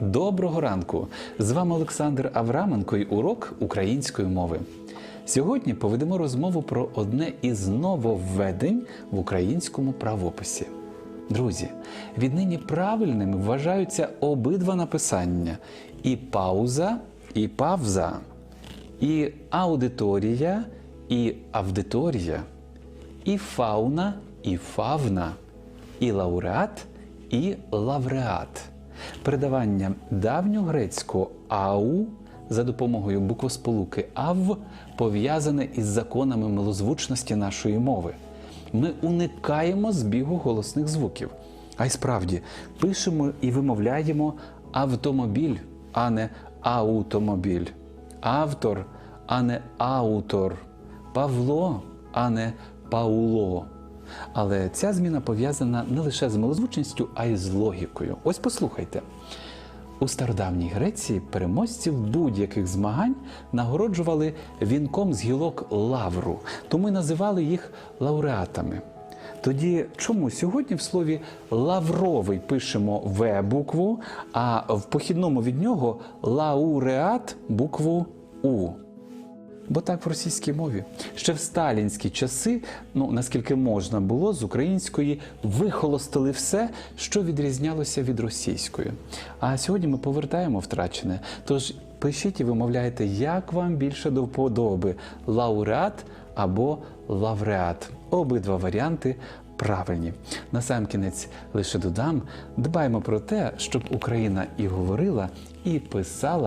Доброго ранку! З вами Олександр Авраменко і урок української мови. Сьогодні поведемо розмову про одне із нововведень в українському правописі. Друзі, віднині правильними вважаються обидва написання: і пауза, і павза, і аудиторія, і авдиторія, і фауна, і фавна, і лауреат, і лавреат. Передавання давньогрецького ау за допомогою буквосполуки ав пов'язане із законами милозвучності нашої мови. Ми уникаємо збігу голосних звуків. А й справді пишемо і вимовляємо автомобіль, а не аутомобіль, автор, а не аутор, Павло, а не Пауло. Але ця зміна пов'язана не лише з милозвучністю, а й з логікою. Ось послухайте. У стародавній Греції переможців будь-яких змагань нагороджували вінком з гілок лавру, тому й називали їх лауреатами. Тоді чому сьогодні в слові лавровий пишемо В букву, а в похідному від нього лауреат букву У? Бо так в російській мові. Ще в сталінські часи, ну наскільки можна було, з української вихолостили все, що відрізнялося від російської. А сьогодні ми повертаємо втрачене. Тож пишіть і вимовляйте, як вам більше до вподоби лауреат або лавреат. Обидва варіанти правильні. Насамкінець лише додам, дбаймо про те, щоб Україна і говорила, і писала.